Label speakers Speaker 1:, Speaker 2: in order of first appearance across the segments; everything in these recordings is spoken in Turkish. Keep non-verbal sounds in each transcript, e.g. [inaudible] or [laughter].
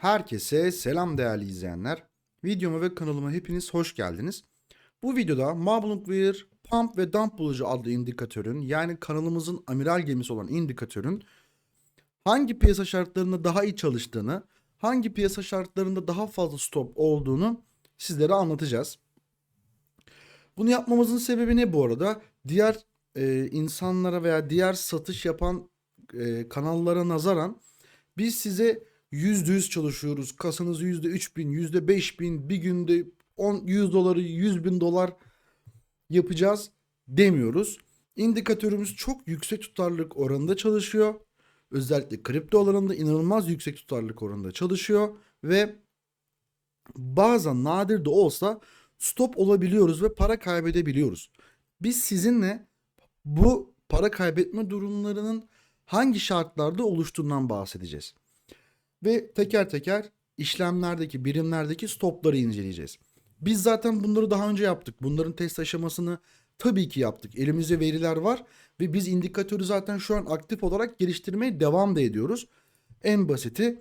Speaker 1: Herkese selam değerli izleyenler. Videoma ve kanalıma hepiniz hoş geldiniz. Bu videoda Mablung Pump ve Dump bulucu adlı indikatörün yani kanalımızın amiral gemisi olan indikatörün hangi piyasa şartlarında daha iyi çalıştığını, hangi piyasa şartlarında daha fazla stop olduğunu sizlere anlatacağız. Bunu yapmamızın sebebi ne bu arada? Diğer e, insanlara veya diğer satış yapan e, kanallara nazaran biz size %100 çalışıyoruz. Kasanız %3000, %5000, bir günde 10, 100 doları, 100 bin dolar yapacağız demiyoruz. İndikatörümüz çok yüksek tutarlılık oranında çalışıyor. Özellikle kripto alanında inanılmaz yüksek tutarlılık oranında çalışıyor ve bazen nadir de olsa stop olabiliyoruz ve para kaybedebiliyoruz. Biz sizinle bu para kaybetme durumlarının hangi şartlarda oluştuğundan bahsedeceğiz. Ve teker teker işlemlerdeki, birimlerdeki stopları inceleyeceğiz. Biz zaten bunları daha önce yaptık. Bunların test aşamasını tabii ki yaptık. Elimizde veriler var ve biz indikatörü zaten şu an aktif olarak geliştirmeye devam da ediyoruz. En basiti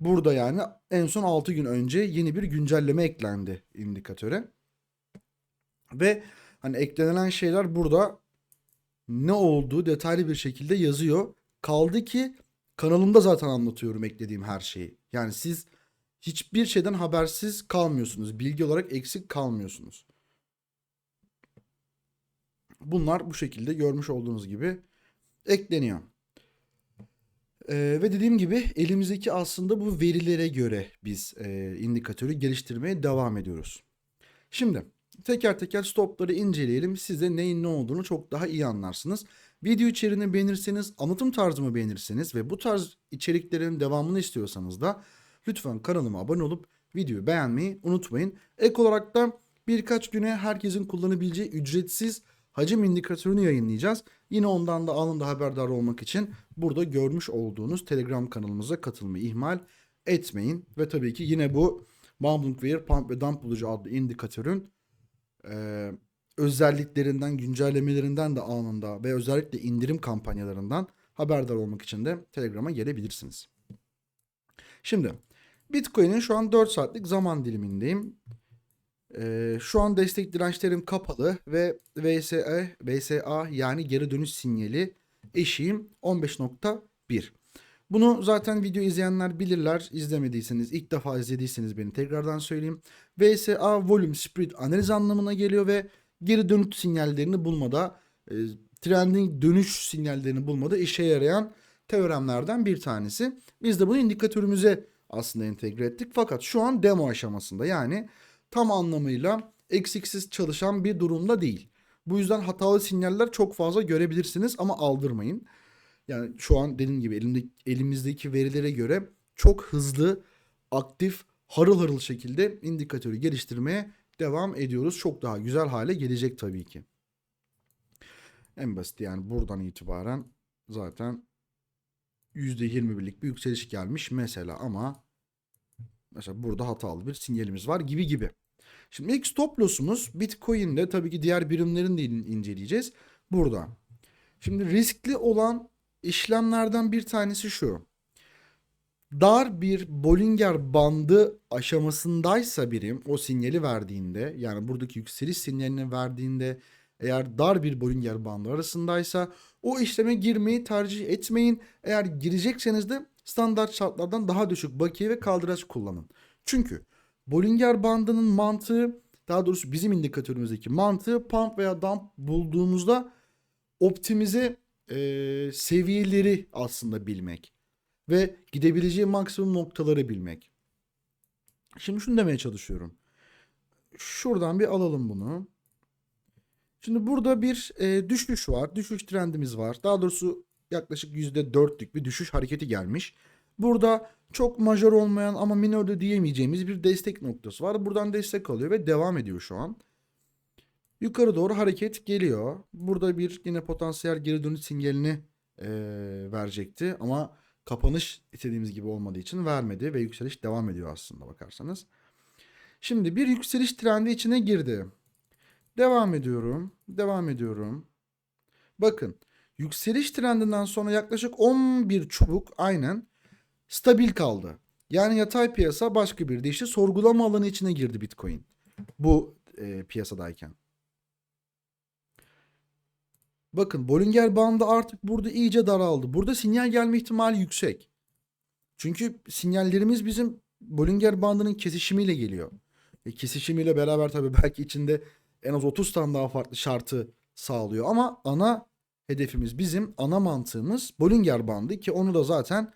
Speaker 1: burada yani en son 6 gün önce yeni bir güncelleme eklendi indikatöre. Ve hani eklenen şeyler burada ne olduğu detaylı bir şekilde yazıyor. Kaldı ki kanalımda zaten anlatıyorum eklediğim her şeyi. Yani siz hiçbir şeyden habersiz kalmıyorsunuz. Bilgi olarak eksik kalmıyorsunuz. Bunlar bu şekilde görmüş olduğunuz gibi ekleniyor. Ee, ve dediğim gibi elimizdeki aslında bu verilere göre biz e, indikatörü geliştirmeye devam ediyoruz. Şimdi teker teker stopları inceleyelim. Size neyin ne olduğunu çok daha iyi anlarsınız. Video içeriğini beğenirseniz, anlatım tarzımı beğenirseniz ve bu tarz içeriklerin devamını istiyorsanız da lütfen kanalıma abone olup videoyu beğenmeyi unutmayın. Ek olarak da birkaç güne herkesin kullanabileceği ücretsiz hacim indikatörünü yayınlayacağız. Yine ondan da anında haberdar olmak için burada görmüş olduğunuz Telegram kanalımıza katılmayı ihmal etmeyin. Ve tabii ki yine bu Mumblingware Pump ve Dump bulucu adlı indikatörün e, özelliklerinden, güncellemelerinden de anında ve özellikle indirim kampanyalarından haberdar olmak için de Telegram'a gelebilirsiniz. Şimdi Bitcoin'in şu an 4 saatlik zaman dilimindeyim. Ee, şu an destek dirençlerim kapalı ve VSA, VSA yani geri dönüş sinyali eşiğim 15.1. Bunu zaten video izleyenler bilirler. İzlemediyseniz, ilk defa izlediyseniz beni tekrardan söyleyeyim. VSA volume spread analiz anlamına geliyor ve geri dönüş sinyallerini bulmada, e, trending dönüş sinyallerini bulmada işe yarayan teoremlerden bir tanesi. Biz de bunu indikatörümüze aslında entegre ettik. Fakat şu an demo aşamasında yani tam anlamıyla eksiksiz çalışan bir durumda değil. Bu yüzden hatalı sinyaller çok fazla görebilirsiniz ama aldırmayın. Yani şu an dediğim gibi elimde, elimizdeki verilere göre çok hızlı, aktif, harıl harıl şekilde indikatörü geliştirmeye devam ediyoruz. Çok daha güzel hale gelecek tabii ki. En basit yani buradan itibaren zaten %21'lik bir yükseliş gelmiş mesela ama mesela burada hatalı bir sinyalimiz var gibi gibi. Şimdi ilk stop loss'umuz Bitcoin'de tabii ki diğer birimlerin de inceleyeceğiz. Burada. Şimdi riskli olan işlemlerden bir tanesi şu. Dar bir Bollinger bandı aşamasındaysa birim o sinyali verdiğinde yani buradaki yükseliş sinyalini verdiğinde eğer dar bir Bollinger bandı arasındaysa o işleme girmeyi tercih etmeyin. Eğer girecekseniz de standart şartlardan daha düşük bakiye ve kaldıraç kullanın. Çünkü Bollinger bandının mantığı daha doğrusu bizim indikatörümüzdeki mantığı pump veya dump bulduğumuzda optimize e, seviyeleri aslında bilmek ve gidebileceği maksimum noktaları bilmek. Şimdi şunu demeye çalışıyorum. Şuradan bir alalım bunu. Şimdi burada bir e, düşüş var. Düşüş trendimiz var. Daha doğrusu yaklaşık %4'lük bir düşüş hareketi gelmiş. Burada çok majör olmayan ama minor da diyemeyeceğimiz bir destek noktası var. Buradan destek alıyor ve devam ediyor şu an. Yukarı doğru hareket geliyor. Burada bir yine potansiyel geri dönüş sinyalini e, verecekti ama kapanış istediğimiz gibi olmadığı için vermedi ve yükseliş devam ediyor aslında bakarsanız. Şimdi bir yükseliş trendi içine girdi. Devam ediyorum. Devam ediyorum. Bakın yükseliş trendinden sonra yaklaşık 11 çubuk aynen stabil kaldı. Yani yatay piyasa başka bir deyişle sorgulama alanı içine girdi Bitcoin. Bu e, piyasadayken. Bakın Bollinger bandı artık burada iyice daraldı. Burada sinyal gelme ihtimali yüksek. Çünkü sinyallerimiz bizim Bollinger bandının kesişimiyle geliyor. E, kesişimiyle beraber tabii belki içinde en az 30 tane daha farklı şartı sağlıyor. Ama ana hedefimiz bizim ana mantığımız Bollinger bandı ki onu da zaten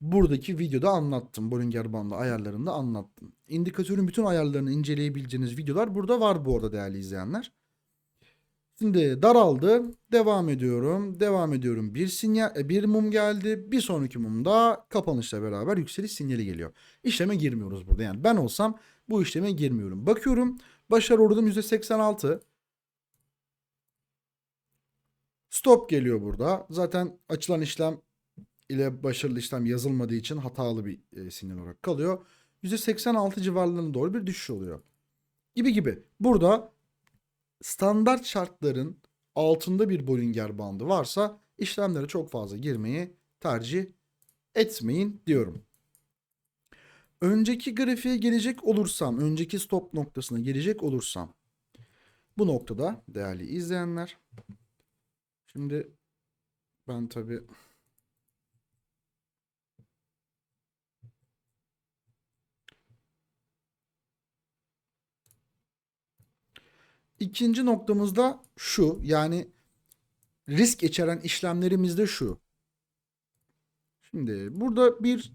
Speaker 1: buradaki videoda anlattım. Bollinger bandı ayarlarında anlattım. İndikatörün bütün ayarlarını inceleyebileceğiniz videolar burada var bu arada değerli izleyenler. Şimdi daraldı. Devam ediyorum. Devam ediyorum. Bir sinyal, e, bir mum geldi. Bir sonraki mumda kapanışla beraber yükseliş sinyali geliyor. İşleme girmiyoruz burada. Yani ben olsam bu işleme girmiyorum. Bakıyorum. Başarı oranım %86. Stop geliyor burada. Zaten açılan işlem ile başarılı işlem yazılmadığı için hatalı bir e, sinyal olarak kalıyor. %86 civarlarına doğru bir düşüş oluyor. Gibi gibi. Burada standart şartların altında bir Bollinger bandı varsa işlemlere çok fazla girmeyi tercih etmeyin diyorum. Önceki grafiğe gelecek olursam, önceki stop noktasına gelecek olursam bu noktada değerli izleyenler şimdi ben tabi İkinci noktamızda şu yani risk içeren işlemlerimizde şu. Şimdi burada bir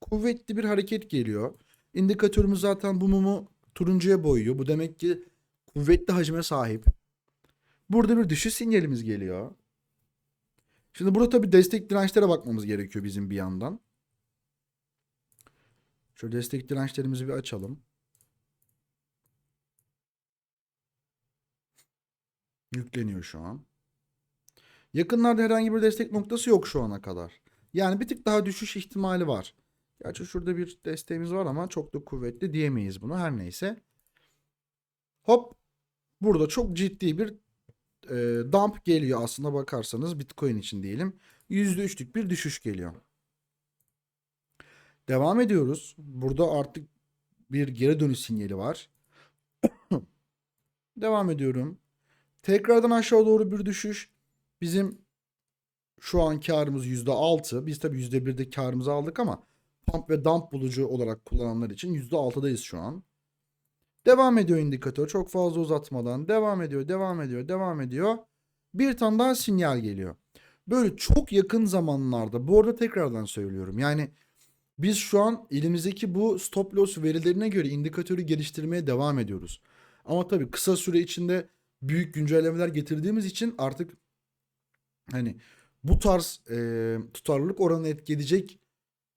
Speaker 1: kuvvetli bir hareket geliyor. İndikatörümüz zaten bu mumu turuncuya boyuyor. Bu demek ki kuvvetli hacme sahip. Burada bir düşüş sinyalimiz geliyor. Şimdi burada tabii destek dirençlere bakmamız gerekiyor bizim bir yandan. Şöyle destek dirençlerimizi bir açalım. Yükleniyor şu an. Yakınlarda herhangi bir destek noktası yok şu ana kadar. Yani bir tık daha düşüş ihtimali var. Gerçi şurada bir desteğimiz var ama çok da kuvvetli diyemeyiz bunu her neyse. Hop burada çok ciddi bir e, dump geliyor aslında bakarsanız Bitcoin için diyelim. %3'lük bir düşüş geliyor. Devam ediyoruz. Burada artık bir geri dönüş sinyali var. [coughs] Devam ediyorum. Tekrardan aşağı doğru bir düşüş. Bizim şu an karımız %6. Biz tabii %1'de karımızı aldık ama pump ve dump bulucu olarak kullananlar için %6'dayız şu an. Devam ediyor indikatör çok fazla uzatmadan. Devam ediyor, devam ediyor, devam ediyor. Bir tane daha sinyal geliyor. Böyle çok yakın zamanlarda bu arada tekrardan söylüyorum. Yani biz şu an elimizdeki bu stop loss verilerine göre indikatörü geliştirmeye devam ediyoruz. Ama tabii kısa süre içinde büyük güncellemeler getirdiğimiz için artık hani bu tarz e, tutarlılık oranını etkileyecek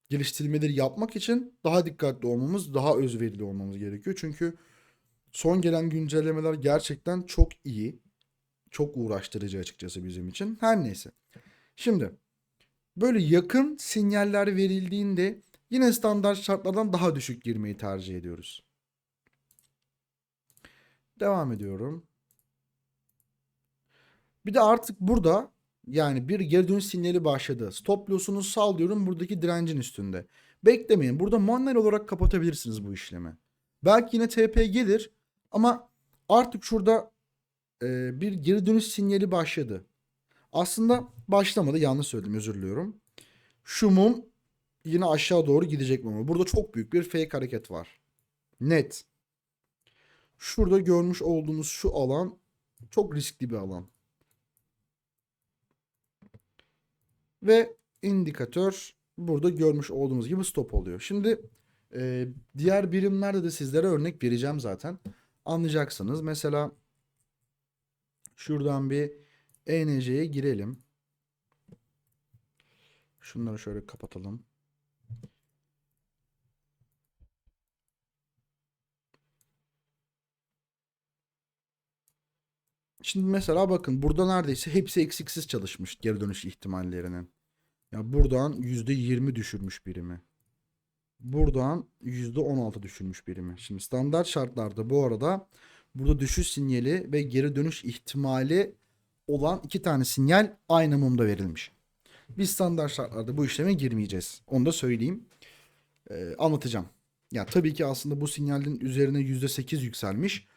Speaker 1: geliştirmeleri yapmak için daha dikkatli olmamız, daha özverili olmamız gerekiyor. Çünkü son gelen güncellemeler gerçekten çok iyi. Çok uğraştırıcı açıkçası bizim için. Her neyse. Şimdi böyle yakın sinyaller verildiğinde yine standart şartlardan daha düşük girmeyi tercih ediyoruz. Devam ediyorum. Bir de artık burada yani bir geri dönüş sinyali başladı. Stop loss'unu sal diyorum buradaki direncin üstünde. Beklemeyin. Burada manuel olarak kapatabilirsiniz bu işlemi. Belki yine TP gelir ama artık şurada e, bir geri dönüş sinyali başladı. Aslında başlamadı. Yanlış söyledim. Özür diliyorum. Şu mum yine aşağı doğru gidecek mum. Burada çok büyük bir fake hareket var. Net. Şurada görmüş olduğunuz şu alan çok riskli bir alan. Ve indikatör burada görmüş olduğunuz gibi stop oluyor. Şimdi e, diğer birimlerde de sizlere örnek vereceğim zaten. Anlayacaksınız. Mesela şuradan bir ENC'ye girelim. Şunları şöyle kapatalım. Şimdi mesela bakın burada neredeyse hepsi eksiksiz çalışmış geri dönüş ihtimallerinin. Ya buradan %20 düşürmüş birimi. Buradan %16 düşürmüş birimi. Şimdi standart şartlarda bu arada burada düşüş sinyali ve geri dönüş ihtimali olan iki tane sinyal aynı mumda verilmiş. Biz standart şartlarda bu işleme girmeyeceğiz. Onu da söyleyeyim. Ee, anlatacağım. Ya tabii ki aslında bu sinyalin üzerine %8 yükselmiş.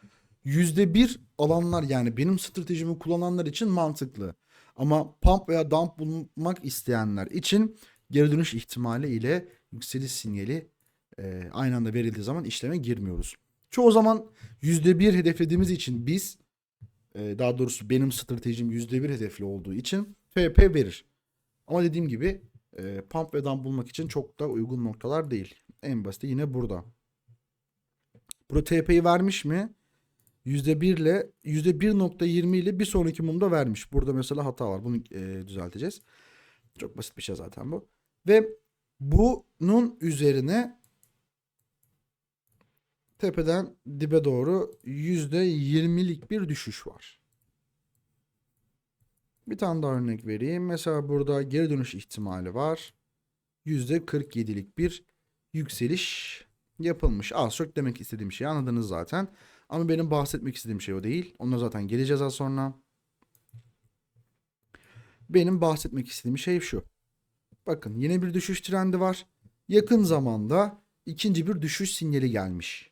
Speaker 1: %1 alanlar yani benim stratejimi kullananlar için mantıklı. Ama pump veya dump bulmak isteyenler için geri dönüş ihtimali ile yükseliş sinyali e, aynı anda verildiği zaman işleme girmiyoruz. Çoğu zaman %1 hedeflediğimiz için biz e, daha doğrusu benim stratejim %1 hedefli olduğu için FP verir. Ama dediğim gibi e, pump ve dump bulmak için çok da uygun noktalar değil. En basiti yine burada. Burada TP'yi vermiş mi? %1 ile %1.20 ile bir sonraki mumda vermiş. Burada mesela hata var. Bunu e, düzelteceğiz. Çok basit bir şey zaten bu. Ve bunun üzerine tepeden dibe doğru %20'lik bir düşüş var. Bir tane daha örnek vereyim. Mesela burada geri dönüş ihtimali var. %47'lik bir yükseliş yapılmış. Az çok demek istediğim şeyi anladınız zaten. Ama benim bahsetmek istediğim şey o değil. Ona zaten geleceğiz az sonra. Benim bahsetmek istediğim şey şu. Bakın yine bir düşüş trendi var. Yakın zamanda ikinci bir düşüş sinyali gelmiş.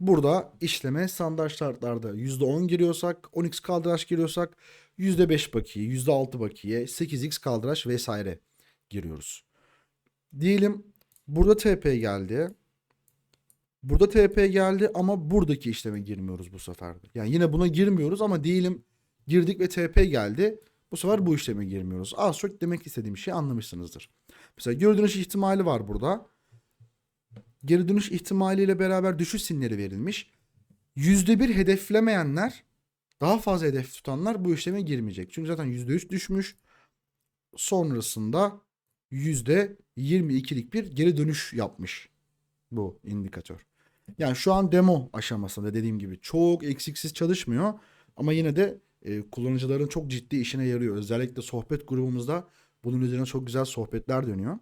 Speaker 1: Burada işleme standart şartlarda %10 giriyorsak, 10x kaldıraç giriyorsak %5 bakiye, %6 bakiye, 8x kaldıraç vesaire giriyoruz. Diyelim burada TP geldi. Burada TP geldi ama buradaki işleme girmiyoruz bu sefer. Yani yine buna girmiyoruz ama diyelim girdik ve TP geldi. Bu sefer bu işleme girmiyoruz. Az çok demek istediğim şeyi anlamışsınızdır. Mesela geri dönüş ihtimali var burada. Geri dönüş ihtimaliyle beraber düşüş sinyali verilmiş. %1 hedeflemeyenler daha fazla hedef tutanlar bu işleme girmeyecek. Çünkü zaten %3 düşmüş. Sonrasında %22'lik bir geri dönüş yapmış bu indikatör. Yani şu an demo aşamasında dediğim gibi çok eksiksiz çalışmıyor. Ama yine de e, kullanıcıların çok ciddi işine yarıyor. Özellikle sohbet grubumuzda bunun üzerine çok güzel sohbetler dönüyor.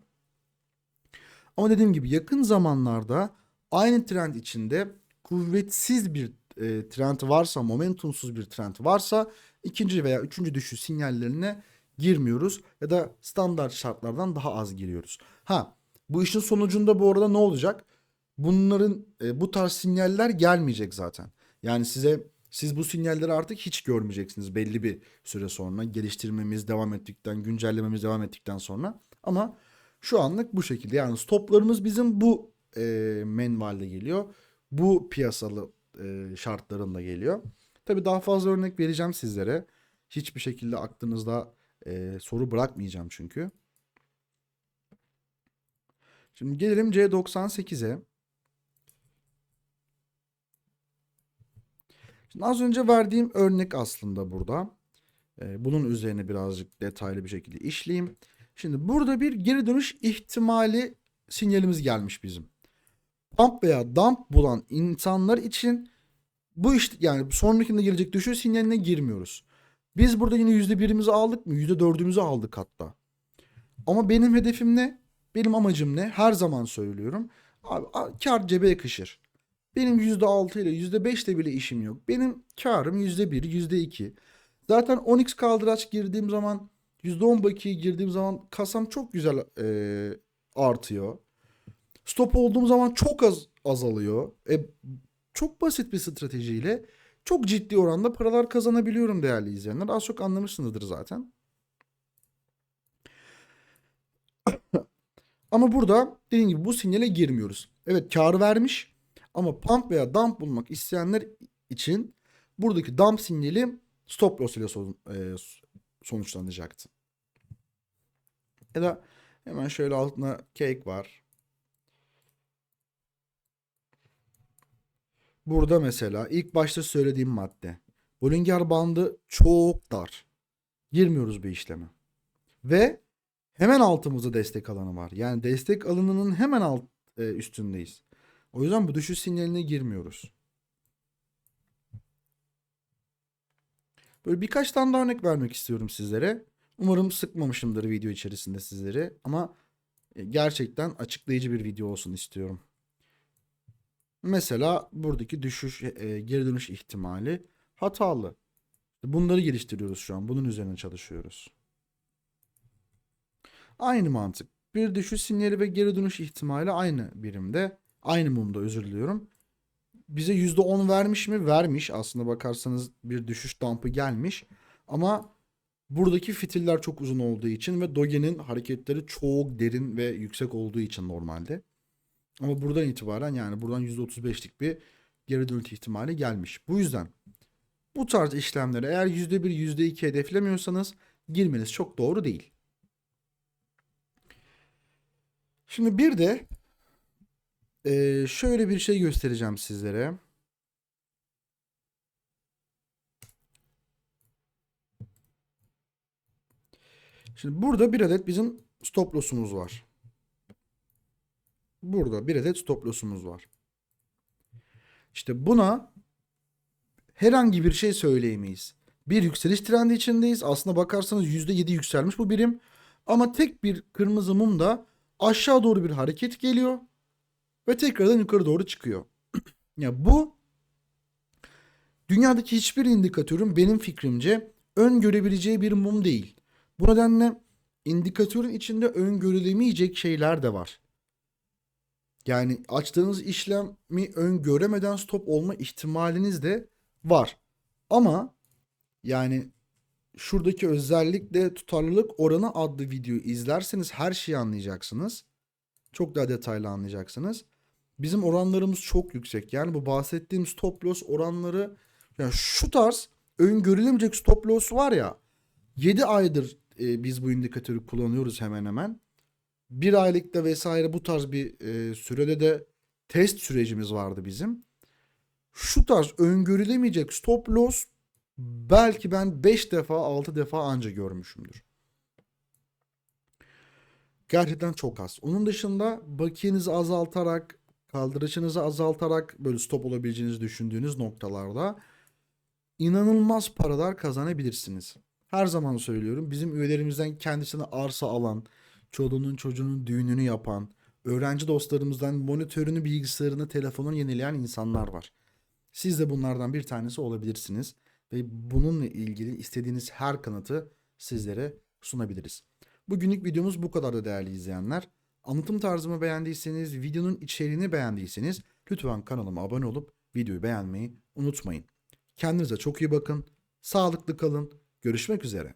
Speaker 1: Ama dediğim gibi yakın zamanlarda aynı trend içinde kuvvetsiz bir e, trend varsa, momentumsuz bir trend varsa ikinci veya üçüncü düşüş sinyallerine girmiyoruz ya da standart şartlardan daha az giriyoruz. Ha bu işin sonucunda bu arada ne olacak? Bunların e, bu tarz sinyaller gelmeyecek zaten. Yani size siz bu sinyalleri artık hiç görmeyeceksiniz belli bir süre sonra geliştirmemiz devam ettikten, güncellememiz devam ettikten sonra. Ama şu anlık bu şekilde. Yani stoplarımız bizim bu e, menvalde geliyor. Bu piyasalı e, şartlarında geliyor. Tabi daha fazla örnek vereceğim sizlere. Hiçbir şekilde aklınızda e, soru bırakmayacağım çünkü. Şimdi gelelim C98'e. Şimdi az önce verdiğim örnek aslında burada. E, bunun üzerine birazcık detaylı bir şekilde işleyeyim. Şimdi burada bir geri dönüş ihtimali sinyalimiz gelmiş bizim. Pump veya dump bulan insanlar için bu işte yani sonrakinde gelecek düşüş sinyaline girmiyoruz. Biz burada yine %1'imizi aldık mı? %4'ümüzü aldık hatta. Ama benim hedefim ne? Benim amacım ne? Her zaman söylüyorum. Abi kar cebe yakışır. Benim %6 ile %5 ile bile işim yok. Benim karım %1, %2. Zaten 10x kaldıraç girdiğim zaman %10 bakiye girdiğim zaman kasam çok güzel e, artıyor. Stop olduğum zaman çok az azalıyor. E, çok basit bir stratejiyle çok ciddi oranda paralar kazanabiliyorum değerli izleyenler. Az çok anlamışsınızdır zaten. [coughs] Ama burada dediğim gibi bu sinyale girmiyoruz. Evet kar vermiş ama pump veya dump bulmak isteyenler için buradaki dump sinyali stop loss ile son, e, sonuçlanacaktı. Ya da hemen şöyle altına cake var. Burada mesela ilk başta söylediğim madde. Bollinger bandı çok dar. Girmiyoruz bir işleme. Ve hemen altımızda destek alanı var. Yani destek alanının hemen alt e, üstündeyiz. O yüzden bu düşüş sinyaline girmiyoruz. Böyle birkaç tane daha örnek vermek istiyorum sizlere. Umarım sıkmamışımdır video içerisinde sizleri ama e, gerçekten açıklayıcı bir video olsun istiyorum. Mesela buradaki düşüş, e, geri dönüş ihtimali hatalı. Bunları geliştiriyoruz şu an. Bunun üzerine çalışıyoruz. Aynı mantık. Bir düşüş sinyali ve geri dönüş ihtimali aynı birimde. Aynı mumda özür diliyorum. Bize %10 vermiş mi? Vermiş. Aslında bakarsanız bir düşüş dampı gelmiş. Ama buradaki fitiller çok uzun olduğu için ve Doge'nin hareketleri çok derin ve yüksek olduğu için normalde. Ama buradan itibaren yani buradan %35'lik bir geri dönüş ihtimali gelmiş. Bu yüzden bu tarz işlemlere eğer %1, %2 hedeflemiyorsanız girmeniz çok doğru değil. Şimdi bir de eee, şöyle bir şey göstereceğim sizlere. Şimdi burada bir adet bizim stop loss'umuz var. Burada bir adet stop loss'umuz var. İşte buna herhangi bir şey söyleyemeyiz. Bir yükseliş trendi içindeyiz. Aslında bakarsanız %7 yükselmiş bu birim. Ama tek bir kırmızı mumda aşağı doğru bir hareket geliyor. Ve tekrardan yukarı doğru çıkıyor. [clears throat] ya bu dünyadaki hiçbir indikatörün benim fikrimce öngörebileceği bir mum değil. Bu nedenle indikatörün içinde öngörülemeyecek şeyler de var. Yani açtığınız işlemi öngöremeden stop olma ihtimaliniz de var. Ama yani şuradaki özellikle tutarlılık oranı adlı videoyu izlerseniz her şeyi anlayacaksınız. Çok daha detaylı anlayacaksınız. Bizim oranlarımız çok yüksek. Yani bu bahsettiğim stop loss oranları yani şu tarz öngörülemeyecek stop loss var ya 7 aydır e, biz bu indikatörü kullanıyoruz hemen hemen. Bir aylıkta vesaire bu tarz bir e, sürede de test sürecimiz vardı bizim. Şu tarz öngörülemeyecek stop loss belki ben 5 defa 6 defa anca görmüşümdür. Gerçekten çok az. Onun dışında bakiyenizi azaltarak, kaldırışınızı azaltarak böyle stop olabileceğinizi düşündüğünüz noktalarda inanılmaz paralar kazanabilirsiniz. Her zaman söylüyorum bizim üyelerimizden kendisine arsa alan, çoluğunun çocuğunun düğününü yapan, öğrenci dostlarımızdan monitörünü, bilgisayarını, telefonunu yenileyen insanlar var. Siz de bunlardan bir tanesi olabilirsiniz ve bununla ilgili istediğiniz her kanıtı sizlere sunabiliriz. Bugünlük videomuz bu kadar da değerli izleyenler. Anlatım tarzımı beğendiyseniz, videonun içeriğini beğendiyseniz lütfen kanalıma abone olup videoyu beğenmeyi unutmayın. Kendinize çok iyi bakın. Sağlıklı kalın. Görüşmek üzere.